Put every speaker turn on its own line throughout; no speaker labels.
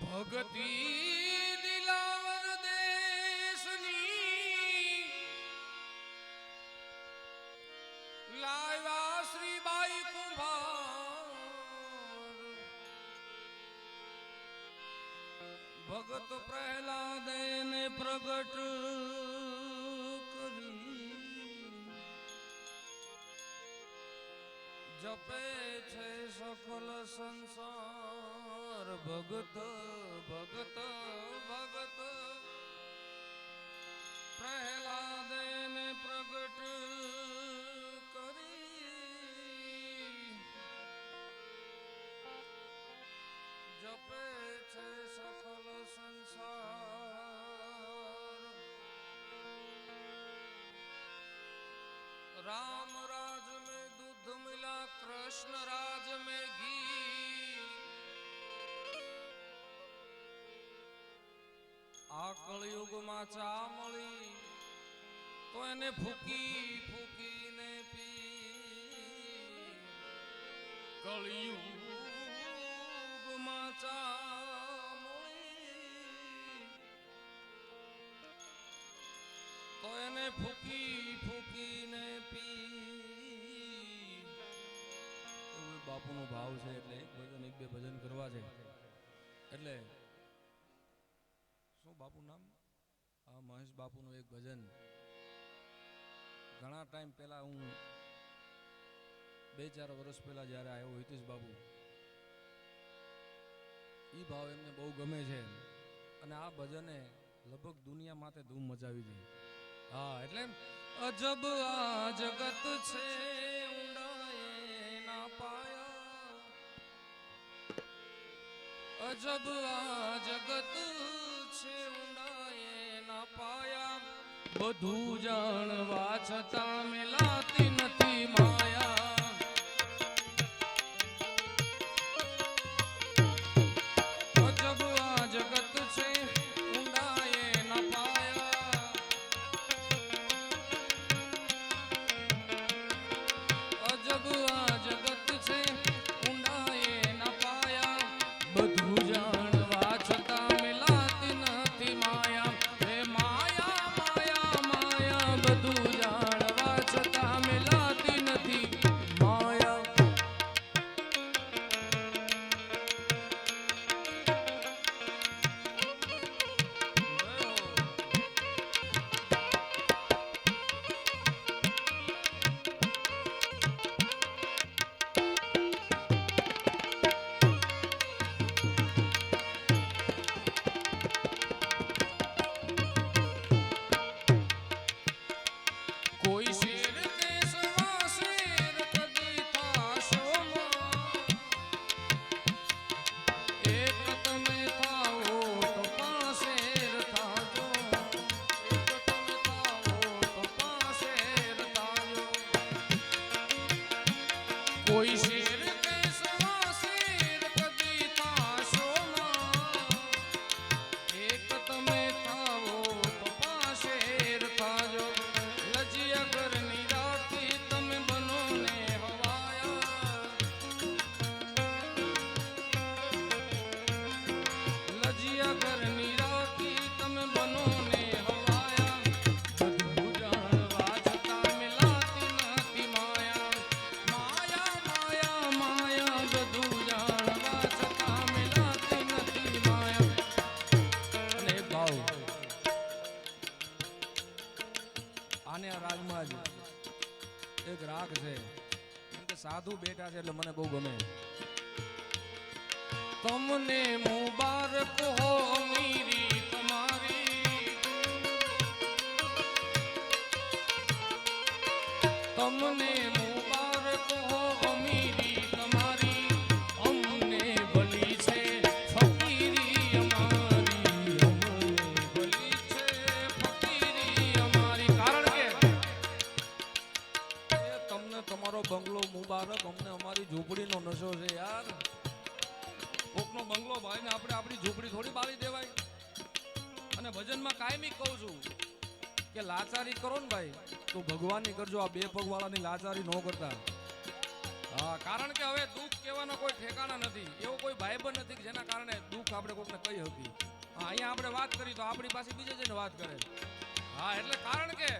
ભગતી દિલાવર દેશની લાવ્યા શ્રીબાઈ કુંભાર. ભગત પ્રહલાદને પ્રગટ કરી. જપે છે સકલ સંસાર. મોર ભગત ભગત ભગત. પ્રહલાદેને પ્રગટ કરી. જપે છે સફલ સંસાર. રામ રાજ મેં દૂધ મિલા, કૃષ્ણ રાજ મેં ઘી. આ કળયુગમાં ચા મળી, તો એને ફૂકી, ફૂકીને પી. કળયુગમાં ચા તો એને ફૂકી, ફૂકીને પી. બાપુનો ભાવ છે, એટલે ભજન, એક બે ભજન કરવા છે. એટલે શું બાપુ નામ? આ મહેશ બાપુનું એક ભજન. ઘણા ટાઈમ પહેલાં હું બે ચાર વર્ષ પહેલાં જ્યારે આવ્યો હિતેશ બાબુ એ ભાવ એમને બહુ ગમે છે. અને આ ભજને લગભગ દુનિયા માટે ધૂમ મચાવી છે. હા, એટલે અજબ આ જગત છે પાયા. અજબ આ જગત પાયા. બધું જાણવા છતાં મિલાતી કોઈ છે એટલે મને બહુ ગમે. તમને મુબારક હો અમીરી તમારી. તમને મુબારક ઝૂંપડીનો નશો છે યાર. કોકનો બંગલો ભાઈને આપણે આપણી ઝૂંપડી થોડી બાળી દેવાય. અને ભજનમાં કાયમી કહું છું કે લાચારી કરો ને ભાઈ, તો ભગવાનની કરજો આ બે પગવાળાની લાચારી ન કરતા. હા, કારણ કે હવે દુઃખ કહેવાના કોઈ ઠેકાણા નથી. એવો કોઈ ભાઈબંધ નથી જેના કારણે દુઃખ આપણે કોકને કહી હતી હા, અહીંયા આપણે વાત કરી તો આપણી પાસે બીજે જઈને વાત કરે. હા, એટલે કારણ કે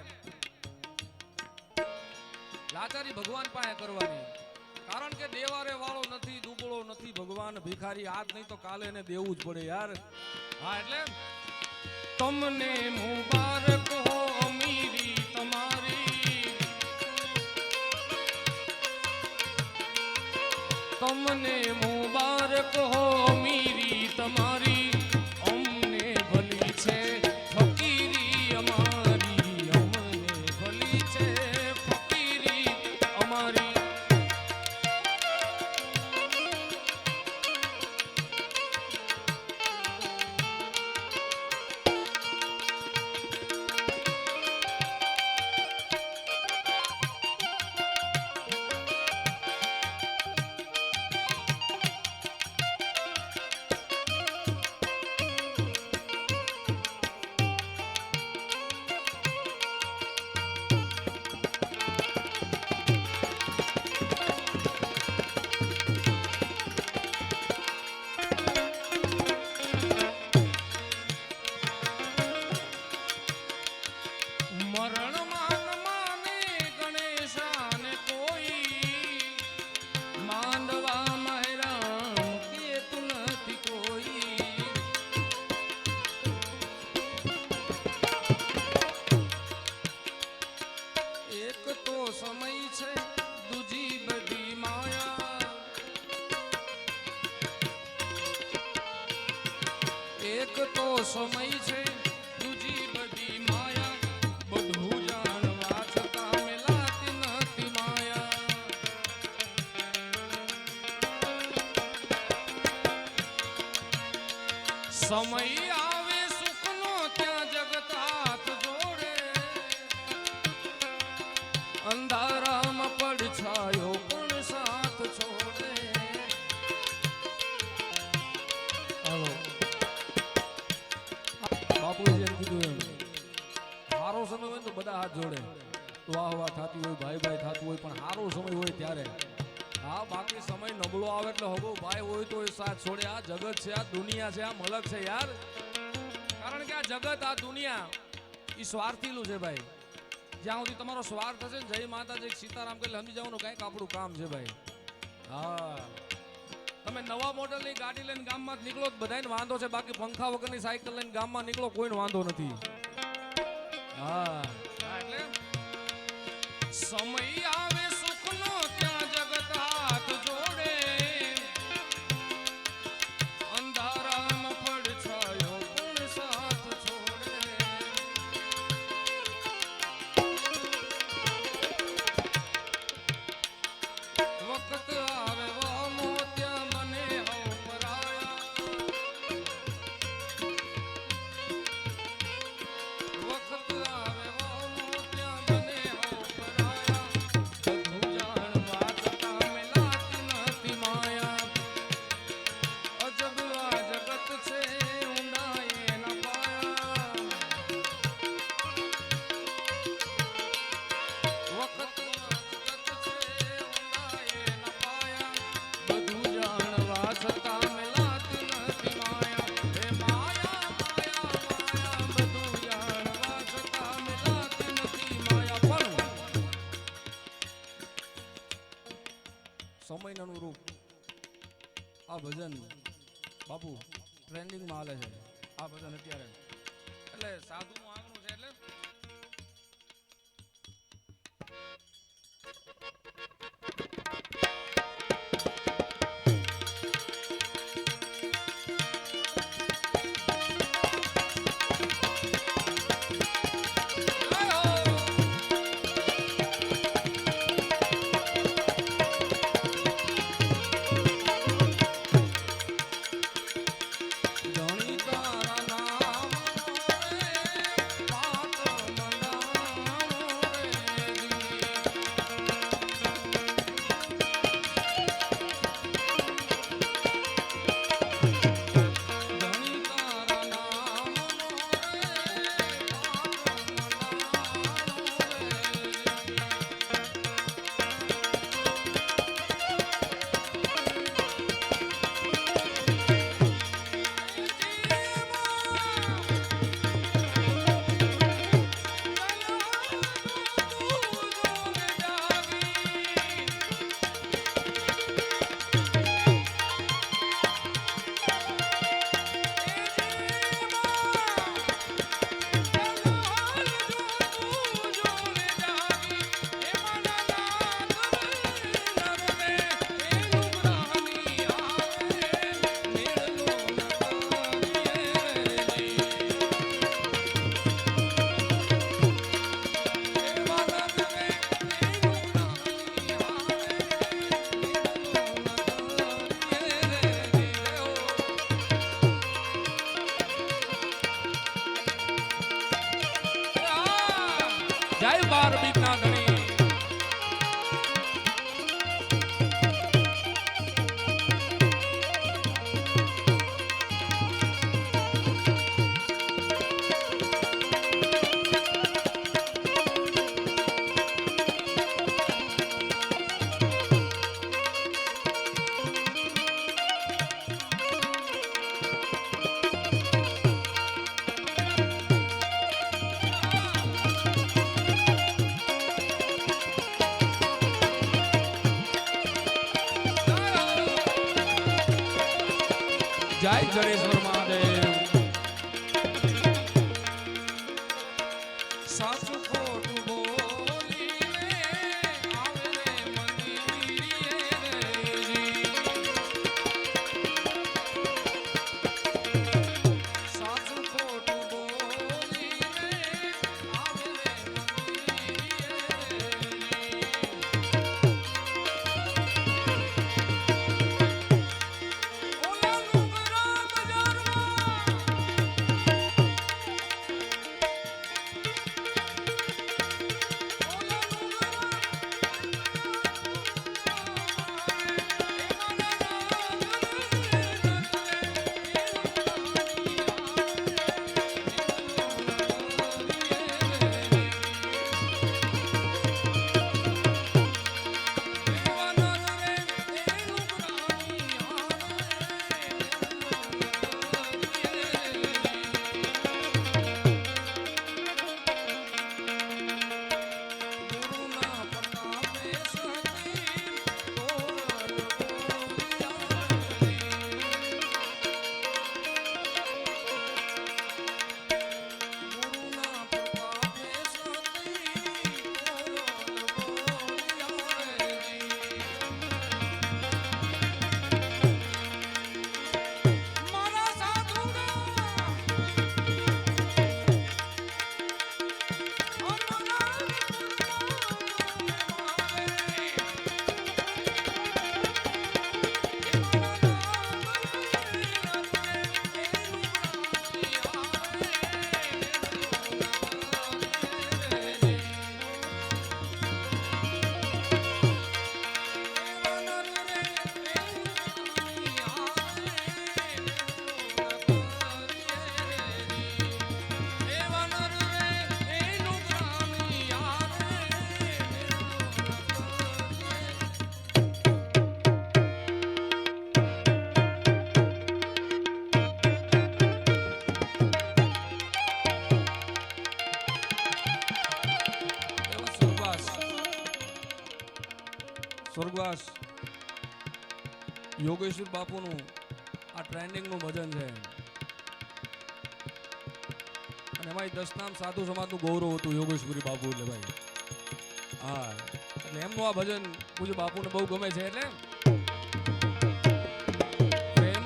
લાચારી ભગવાન પાસે કરવાની. કારણ કે દેવારે વાળો નથી, દુબળો નથી, ભગવાન ભિખારી, આજ નહીં તો કાલે એને દેવું જ પડે યાર. હા, એટલે? તમને મુબારક હો અમીરી તમારી. તમને સમય આવે સુખનો, ત્યાં જગત જોડે. અંધારામાં પડછાયો પણ સાથ છોડે. બાપુએ જેમ કીધું એમ સારો સમય હોય તો બધા હાથ જોડે. વાહ વાહ, થતી હોય, ભાઈ ભાઈ, થતું હોય, પણ સારો સમય હોય ત્યારે હા બાકી સમય નબળો આવે એટલે હગો ભાઈ હોય તો એ સાથ છોડે. આ જગત છે આ દુનિયા છે આ મલક છે યાર. કારણ કે આ જગત આ દુનિયા એ સ્વાર્થીલું છે ભાઈ. જ્યાં સુધી તમારો સ્વાર્થ હશે ને જય માતાજી સીતારામ કે સમજી જવાનું કાંઈક આપણું કામ છે ભાઈ. હા. તમે નવા મોડલની ગાડી લઈને ગામમાં નીકળો તો બધાને વાંધો છે. બાકી પંખા વગરની સાયકલ લઈને ગામમાં નીકળો કોઈને વાંધો નથી. હા, એટલે સમય આવે જય બાર જય જડેશ્વર મહાદેવ સ્વર્ગવાસ યોગેશ્વર બાપુનું આ ટ્રેન્ડિંગનું ભજન છે. અને એમાં દસનામ સાધુ સમાજનું ગૌરવ હતું યોગેશ્વરી બાપુ એટલે ભાઈ. હા, એટલે એમનું આ ભજન પૂજ્ય બાપુને બહુ ગમે છે એટલે પ્રેમ